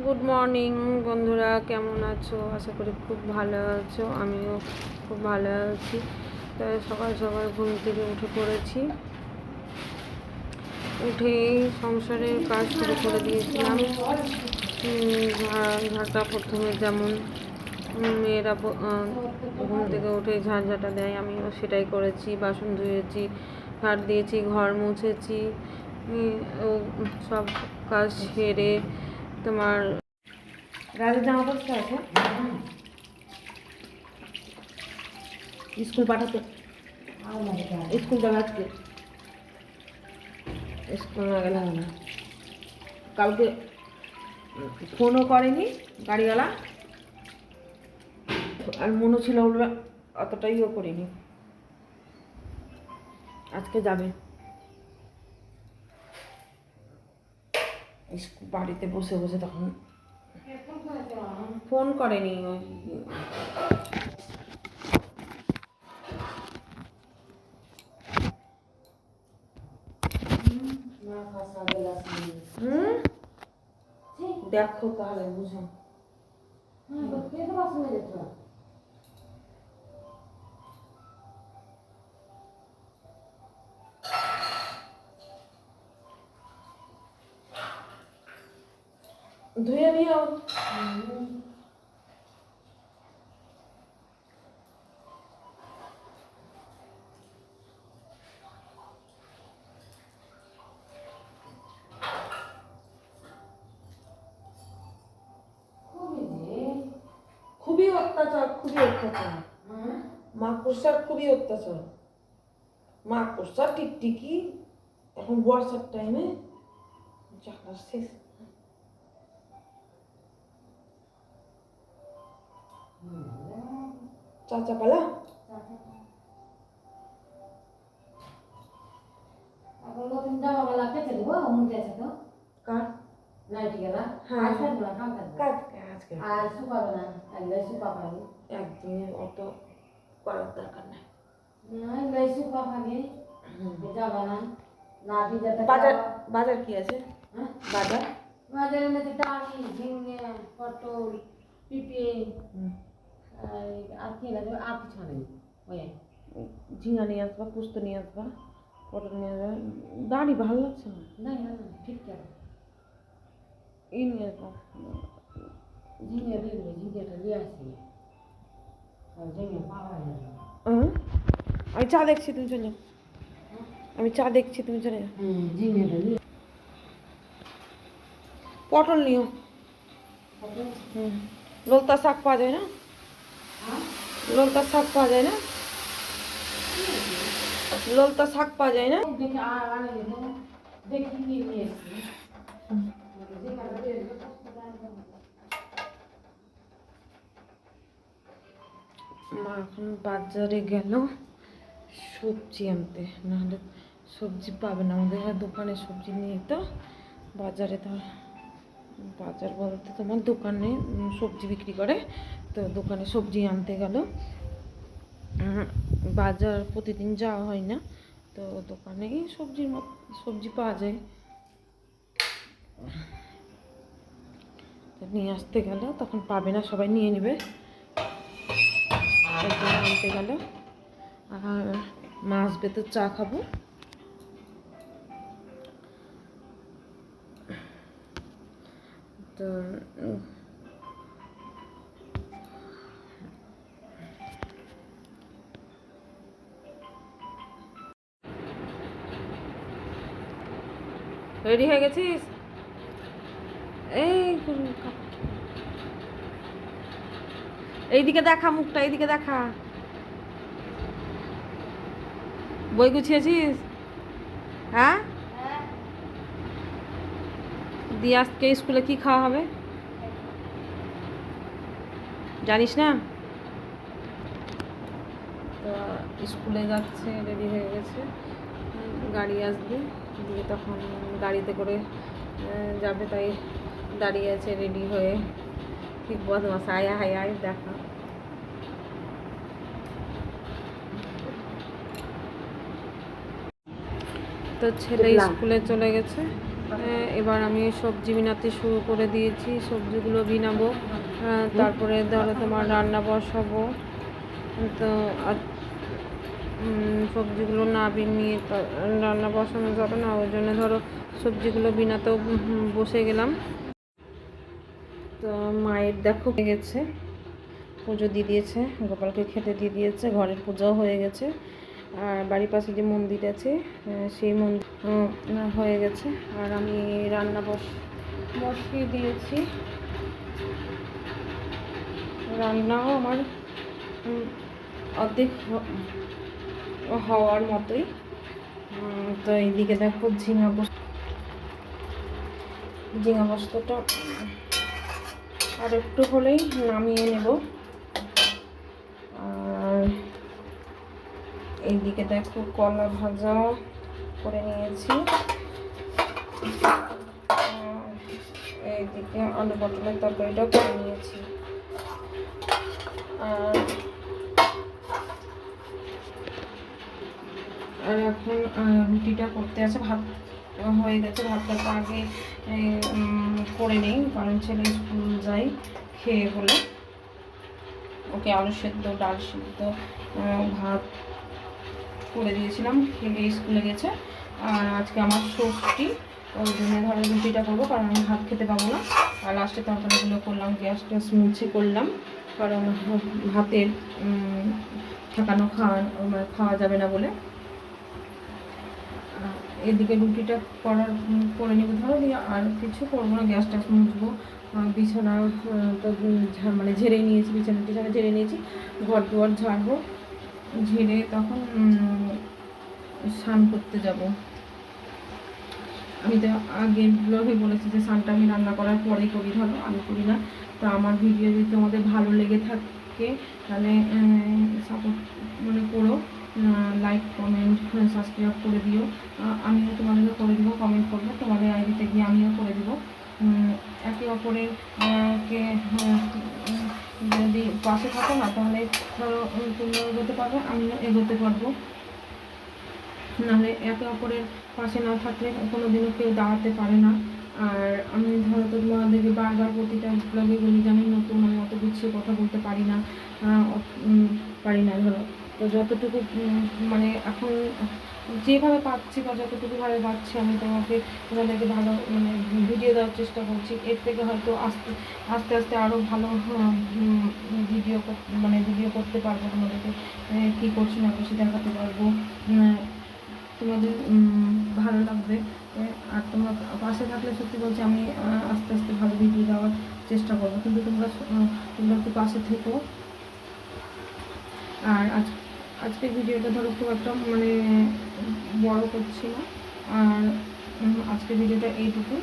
Good morning বন্ধুরা, কেমন আছো? আশা করি খুব ভালো আছো, আমিও খুব ভালো আছি। তাই সকাল সকাল ঘুম থেকে উঠে পড়েছি। উঠেই সংসারের কাজ শুরু করে দিয়েছিলাম। ঝাঁটা প্রথমে যেমন মেয়েরা ঘুম থেকে উঠে ঝাঁট দেয়, আমিও সেটাই করেছি। বাসন ধুয়েছি, ঝাড় দিয়েছি, ঘর মুছেছি সব কাজ সেরে তোমার রাজের জামা পড়তে আছে? স্কুল পাঠাতে। স্কুল যাবে আজকে। স্কুল না গেলে হবে না কালকে ফোনও করেনি গাড়িওয়ালা। আর মনে ছিল ওরা অতটাইও করিনি। আজকে যাবে। বাড়িতে বসে বসে তখন ফোন করেনি ওই দেখো তাহলে বুঝো। ধুয়ে নিও। খুবই অত্যাচার খুবই অত্যাচার। মাকড়সার খুবই অত্যাচার। মাকড়সা টিকটিকি এখন বর্ষার টাইমে চাকরা শেষ। চাচা পালা এখন নতুন জামা গলা কেটে দেবো মুখে আছে তো কার নাইটি গেলা হ্যাঁ। আর থাকব না কাম থাকব কার আজকে আর শুকাবে না এগুলাই শুকা পাবে একদিনে অত করার দরকার নাই না এগুলাই শুকা পাবে যাবে না না ভিজাতে বাজার বাজার কি আছে হ্যাঁ বাজার বাজারের মধ্যে ডালি ঝিঙে পটল পিঁপে হুম। আর আর কি লাগে আর কিছু নেই ওই ঝিঙা নিয়ে আসবা পুস্ত নিয়ে আসবা পটল নিয়ে আসবা। দাড়ি ভালো লাগছে না? না ঠিক এই নিয়ে আসবা। ঝিঙে দিয়ে দেবে ঝিঙেটা নিয়ে আসি। ঝিঙে পাওয়া আমি চা দেখছি তুমি চলে আমি চা দেখছি তুমি চলে পটল নিও। হুম। লোলতা শাক পাওয়া যায় না? লোলতা শাক পাওয়া যায় না? লোলতা শাক পাওয়া যায় না? নিয়ে মা এখন বাজারে গেল সবজি আনতে। নাহলে সবজি পাবে না। আমাদের দোকানে সবজি নেই তো। বাজারে তো বাজার বলতে তোমার দোকানে সবজি বিক্রি করে। তো দোকানে সবজি আনতে গেল। বাজার প্রতিদিন যাওয়া হয় না, তো দোকানেই সবজির সবজি পাওয়া যায়। নিয়ে আসতে গেল, তখন পাবে না, সবাই নিয়ে নেবে। আনতে গেল। আর মাছ আসবে তো চা খাব। তো রেডি হয়ে গেছিস? এই এইদিকে দেখা মুখটা, এইদিকে দেখা। বই গুছিয়েছিস? হ্যাঁ? দিয়ে আজকে স্কুলে কি খাওয়া হবে? জানিস না? স্কুলে যাচ্ছে রেডি হয়ে গেছে। গাড়ি আসবে দিয়ে তখন গাড়িতে করে যাবে তাই দাঁড়িয়ে আছে রেডি হয়ে। ঠিক বদমাস আয় আয় আয় দেখা। তো ছেলে স্কুলে চলে গেছে। হ্যাঁ, এবার আমি সবজি বিনাতে শুরু করে দিয়েছি সবজিগুলো বিনাবো। তারপরে ধরো তোমার রান্না বসাবো। তো সবজিগুলো না বিনিয়ে তা- রান্না বসানো যাবে না, ওই জন্য ধরো সবজিগুলো বিনাতেও বসে গেলাম। তো মায়ের দেখো হয়ে গেছে, পুজো দিয়ে দিয়েছে, গোপালকে খেতে দিয়ে দিয়েছে, ঘরের পূজাও হয়ে গেছে। আর বাড়ির পাশে যে মন্দির আছে সেই মন্দির হয়ে গেছে। আর আমি রান্না বস, বসিয়ে দিয়েছি। রান্নাও আমার অর্ধেক হওয়ার মতোই। তো এইদিকে দেখো ঝিঙা পোস্ত। ঝিঙা পোস্তটা আর একটু হলেই নামিয়ে নেব। আর এইদিকে দেখো কলা ভাজা করে নিয়েছি। এইদিকে আলু পটলের তরকারিটাও করে নিয়েছি। আর আর এখন রুটিটা করতে আছে, ভাত হয়ে গেছে, ভাতটা তো আগে করে নেই, কারণ ছেলে স্কুল যাই খেয়ে বলে। ওকে আলু সেদ্ধ, ডাল সেদ্ধ ভাত করে দিয়েছিলাম, খেয়ে স্কুলে গেছে। আর আজকে আমার ষষ্ঠী ওই জন্য ধরো রুটিটা করব, কারণ আমি ভাত খেতে পাবো না। আর লাস্টে তরকারিগুলো করলাম, গ্যাস ট্যাস মুছে করলাম, কারণ ভাতের ঠেকানো খাওয়া খাওয়া যাবে না বলে। এদিকে রুটিটা করার করে নিব। ধরো দিয়ে আর কিছু করব না, গ্যাস ট্যাস মুছবো। বিছানা তো মানে ঝেড়ে নিয়েছি, বিছানা টিছানা ঝেড়ে নিয়েছি ঘর দুয়ার ঝাড়বো, ঝেড়ে তখন স্নান করতে যাব। আমি তো আগে ব্লগে বলেছি যে স্নানটা আমি রান্না করার পরেই করি, ধরো আমি করি না। তো আমার ভিডিও যদি তোমাদের ভালো লেগে থাকে, তাহলে সাপোর্ট মানে করো। লাইক কমেন্ট সাবস্ক্রাইব করে দিও। আমিও তোমাদেরকে করে দিব কমেন্ট করব তোমাদের আইডিতে গিয়ে আমিও করে দিব। একে অপরের কে উম, যদি পাশে থাকো না তাহলে ধরো তুমিও এগোতে পারবে আমিও এগোতে পারব। নাহলে একে অপরের পাশে না থাকলে কোনো দিনও কেউ দাঁড়াতে পারে না। আর আমি ধরো তো তোমাদেরকে বারবার প্রতিটা ব্লগে বলি আমি নতুন আমি অত গুছিয়ে কথা বলতে পারি না। পারি না ধরো। তো যতটুকু মানে এখন যেভাবে পাচ্ছি বা যতটুকু ভাবে পাচ্ছি, আমি তোমাকে তোমাদেরকে ভালো মানে ভিডিও দেওয়ার চেষ্টা করছি। এর থেকে হয়তো আস্তে আস্তে আস্তে আরও ভালো ভিডিও মানে ভিডিও করতে পারব তোমাদেরকে। কী করছি না করছি দেখাতে পারব। তোমাদের ভালো লাগবে। আর তোমরা পাশে থাকলে সত্যি বলছি আমি আস্তে আস্তে ভালো ভিডিও দেওয়ার চেষ্টা করব। কিন্তু তোমরা তোমরা একটু পাশে থেকো। আর আজ আজকের ভিডিওটা ধরো খুব একটা মানে বড় করছি না। আর আজকে ভিডিওটা এইটুকু।